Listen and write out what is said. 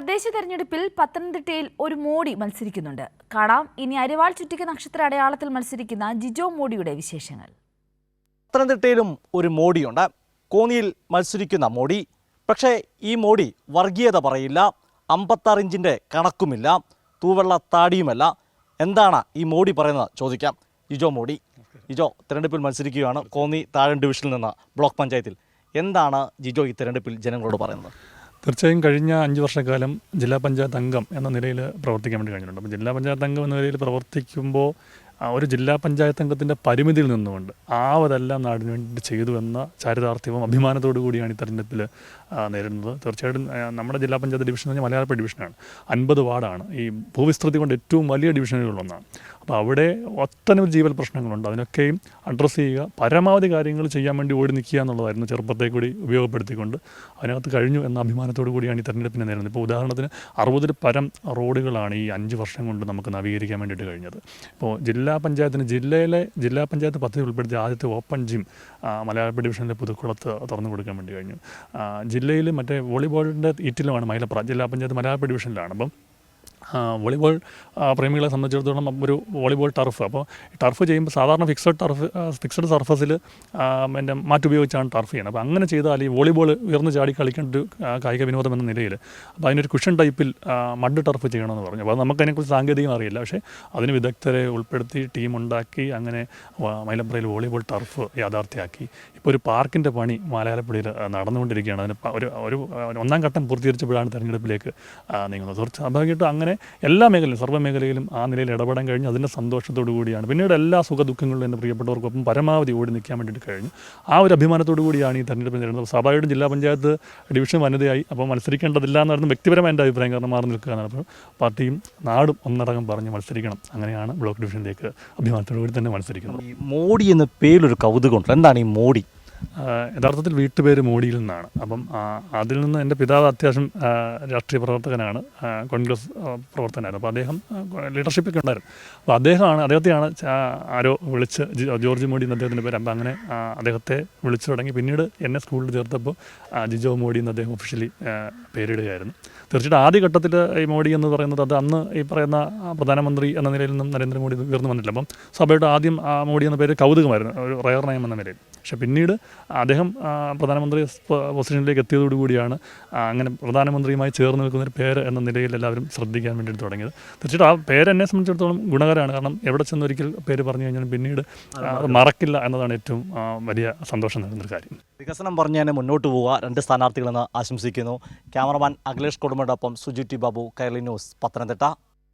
തദ്ദേശ തെരഞ്ഞെടുപ്പിൽ പത്തനംതിട്ടയിൽ ഒരു മോഡി മത്സരിക്കുന്നുണ്ട്. കാണാം. ഇനി അരിവാൾ ചുറ്റിക നക്ഷത്ര അടയാളത്തിൽ മത്സരിക്കുന്ന ജിജോ മോഡിയുടെ വിശേഷങ്ങൾ. പത്തനംതിട്ടയിലും ഒരു മോഡിയുണ്ട്. കോന്നിയിൽ മത്സരിക്കുന്ന മോഡി. പക്ഷേ ഈ മോഡി വർഗീയത പറയില്ല. അമ്പത്താറ് ഇഞ്ചിന്റെ കണക്കുമില്ല. തൂവെള്ള താടിയുമല്ല. എന്താണ് ഈ മോഡി പറയുന്നത്? ചോദിക്കാം. ജിജോ മോഡി. ജിജോ തിരഞ്ഞെടുപ്പിൽ മത്സരിക്കുകയാണ്. കോന്നി താഴൻ ഡിവിഷനിൽ നിന്ന് ബ്ലോക്ക് പഞ്ചായത്തിൽ. എന്താണ് ജിജോ ഈ തിരഞ്ഞെടുപ്പിൽ ജനങ്ങളോട് പറയുന്നത്? തീർച്ചയായും കഴിഞ്ഞ അഞ്ച് വർഷക്കാലം ജില്ലാ പഞ്ചായത്ത് അംഗം എന്ന നിലയിൽ പ്രവർത്തിക്കാൻ വേണ്ടി കഴിഞ്ഞിട്ടുണ്ട്. അപ്പോൾ ജില്ലാ പഞ്ചായത്ത് അംഗം എന്ന നിലയിൽ പ്രവർത്തിക്കുമ്പോൾ ഒരു ജില്ലാ പഞ്ചായത്ത് അംഗത്തിന്റെ പരിമിതിയിൽ നിന്നുകൊണ്ട് ആവതെല്ലാം നാടിന് വേണ്ടി ചെയ്തു എന്ന ചാരിതാർത്ഥ്യവും അഭിമാനത്തോടു കൂടിയാണ് ഈ തെരഞ്ഞെടുപ്പിൽ നേരിടുന്നത്. തീർച്ചയായിട്ടും നമ്മുടെ ജില്ലാ പഞ്ചായത്ത് ഡിവിഷൻ എന്ന് പറഞ്ഞാൽ മലയാളപ്പുഴ ഡിവിഷനാണ്. അൻപത് വാർഡാണ്. ഈ ഭൂവിസ്തൃതി കൊണ്ട് ഏറ്റവും വലിയ ഡിവിഷനുകളിലൊന്നാണ് അപ്പോൾ അവിടെ ഒത്തനവധി ജീവൽ പ്രശ്നങ്ങളുണ്ട്. അതിനൊക്കെയും അഡ്രസ്സ് ചെയ്യുക. പരമാവധി കാര്യങ്ങൾ ചെയ്യാൻ വേണ്ടി ഓടി നിൽക്കുക എന്നുള്ളതായിരുന്നു ചെറുപ്പത്തെ കൂടി ഉപയോഗപ്പെടുത്തിക്കൊണ്ട്. അതിനകത്ത് കഴിഞ്ഞു എന്ന അഭിമാനത്തോടു കൂടിയാണ് ഈ തെരഞ്ഞെടുപ്പിനെ നേരിടുന്നത്. ഇപ്പോൾ ഉദാഹരണത്തിന് അറുപതിൽ പരം റോഡുകളാണ് ഈ അഞ്ച് വർഷം കൊണ്ട് നമുക്ക് നവീകരിക്കാൻ വേണ്ടിയിട്ട് കഴിഞ്ഞത്. ഇപ്പോൾ ജില്ലാ പഞ്ചായത്തിന് ജില്ലയിലെ ജില്ലാ പഞ്ചായത്ത് പദ്ധതി ഉൾപ്പെടുത്തി ആദ്യത്തെ ഓപ്പൺ ജിം മലയാള ഡിവിഷനിലെ പുതുക്കുളത്ത് തുറന്നു കൊടുക്കാൻ വേണ്ടി കഴിഞ്ഞു. ജില്ലയിൽ മറ്റേ വോളിബോളിന്റെ ഈറ്റിലുമാണ് മൈലപ്ര. ജില്ലാ പഞ്ചായത്ത് മലയാള ഡിവിഷനിലാണ്. അപ്പം വോളിബോൾ പ്രേമികളെ സംബന്ധിച്ചിടത്തോളം ഒരു വോളിബോൾ ടർഫ് അപ്പോൾ ടർഫ് ചെയ്യുമ്പോൾ സാധാരണ ഫിക്സഡ് ടർഫ് ഫിക്സഡ് സർഫസിൽ എന്റെ മാറ്റുപയോഗിച്ചാണ് ടർഫ് ചെയ്യുന്നത്. അപ്പോൾ അങ്ങനെ ചെയ്താൽ ഈ വോളിബോൾ ഉയർന്ന് ചാടി കളിക്കേണ്ട ഒരു കായിക വിനോദം എന്ന നിലയിൽ അപ്പോൾ അതിനൊരു കുഷൻ ടൈപ്പിൽ മഡ് ടർഫ് ചെയ്യണമെന്ന് പറഞ്ഞു. അപ്പോൾ നമുക്കതിനെക്കുറിച്ച് സാങ്കേതികം അറിയില്ല. പക്ഷേ അതിന് വിദഗ്ധരെ ഉൾപ്പെടുത്തി ടീം ഉണ്ടാക്കി അങ്ങനെ മൈലമ്പ്രയിൽ വോളിബോൾ ടർഫ് യാഥാർത്ഥ്യമാക്കി. ഇപ്പോൾ ഒരു പാർക്കിന്റെ പണി മാലയാളപ്പുഴയിൽ ആ, നടന്നുകൊണ്ടിരിക്കുകയാണ്. അതിന് ഒരു ഒരു ഒന്നാം ഘട്ടം പൂർത്തീകരിച്ചപ്പോഴാണ് തെരഞ്ഞെടുപ്പിലേക്ക് നീങ്ങുന്നത്. സ്വാഭാവികമായിട്ടും അങ്ങനെ എല്ലാ മേഖലയിലും സർവ മേഖലയിലും ആ നിലയിൽ ഇടപെടാൻ കഴിഞ്ഞു അതിന്റെ സന്തോഷത്തോടു കൂടിയാണ്. പിന്നീട് എല്ലാ സുഖ ദുഃഖങ്ങളിലും എന്റെ പ്രിയപ്പെട്ടവർക്കൊപ്പം പരമാവധി ഓടി നിൽക്കാൻ വേണ്ടിയിട്ട് കഴിഞ്ഞു. ആ ഒരു അഭിമാനത്തോടു കൂടിയാണ് ഈ തെരഞ്ഞെടുപ്പ് നേരിടുന്നത് സ്വാഭാവികമായിട്ടും ജില്ലാ പഞ്ചായത്ത് ഡിവിഷൻ വനിതയായി. അപ്പോൾ മത്സരിക്കേണ്ടതില്ല എന്നായിരുന്നു വ്യക്തിപരമായ എന്റെ അഭിപ്രായം കാരണം മാറി നിൽക്കുകയാണ് അപ്പോൾ പാർട്ടിയും നാടും ഒന്നടങ്കം പറഞ്ഞ് മത്സരിക്കണം. അങ്ങനെയാണ് ബ്ലോക്ക് ഡിവിഷനിലേക്ക് അഭിമാനത്തോടു കൂടി തന്നെ മത്സരിക്കുന്നത്. മോഡി എന്ന പേരിലൊരു കൗതുകമുണ്ട് എന്താണ് ഈ മോഡി? യഥാർത്ഥത്തിൽ വീട്ടുപേര് മോഡിയിൽ നിന്നാണ്. അപ്പം അതിൽ നിന്ന് എന്റെ പിതാവ് അത്യാവശ്യം രാഷ്ട്രീയ പ്രവർത്തകനാണ് കോൺഗ്രസ് പ്രവർത്തകനായിരുന്നു. അപ്പോൾ അദ്ദേഹം ലീഡർഷിപ്പൊക്കെ ഉണ്ടായിരുന്നു. അപ്പോൾ അദ്ദേഹമാണ് അദ്ദേഹത്തെയാണ് ആരോ വിളിച്ച് ജോർജ് മോഡി എന്ന അദ്ദേഹത്തിന്റെ പേര്. അപ്പം അങ്ങനെ അദ്ദേഹത്തെ വിളിച്ചു തുടങ്ങി. പിന്നീട് എന്നെ സ്കൂളിൽ ചേർത്തപ്പോൾ ജിജോ മോഡി എന്ന് അദ്ദേഹം ഒഫീഷ്യലി പേരിടുകയായിരുന്നു. തീർച്ചയായിട്ടും ആദ്യഘട്ടത്തിൽ ഈ മോഡി എന്ന് പറയുന്നത് അത് അന്ന് ഈ പറയുന്ന പ്രധാനമന്ത്രി എന്ന നിലയിൽ നിന്നും നരേന്ദ്രമോദി ഉയർന്നു വന്നിട്ടില്ല. അപ്പം സഭയുടെ ആദ്യം മോഡി എന്ന പേര് കൗതുകമായിരുന്നു. ഒരു റയർ നയം എന്ന നിലയിൽ. പക്ഷേ പിന്നീട് അദ്ദേഹം പ്രധാനമന്ത്രി പൊസിഷനിലേക്ക് എത്തിയതോടുകൂടിയാണ് അങ്ങനെ പ്രധാനമന്ത്രിയുമായി ചേർന്ന് നിൽക്കുന്ന ഒരു പേര് എന്ന നിലയിൽ എല്ലാവരും ശ്രദ്ധിക്കാൻ വേണ്ടി തുടങ്ങിയത്. തീർച്ചയായിട്ടും ആ പേര് എന്നെ സംബന്ധിച്ചിടത്തോളം ഗുണകരമാണ്. കാരണം എവിടെ ചെന്ന് ഒരിക്കൽ പേര് പറഞ്ഞു കഴിഞ്ഞാൽ പിന്നീട് അത് മറക്കില്ല എന്നതാണ് ഏറ്റവും വലിയ സന്തോഷം നൽകുന്നൊരു കാര്യം. വികസനം പറഞ്ഞു തന്നെ മുന്നോട്ട് പോവുക രണ്ട് സ്ഥാനാർത്ഥികളെന്ന് ആശംസിക്കുന്നു. ക്യാമറമാൻ അഖിലേഷ് കൊടുമയോടൊപ്പം സുജിറ്റി ബാബു കൈരളി ന്യൂസ് പത്തനംതിട്ട.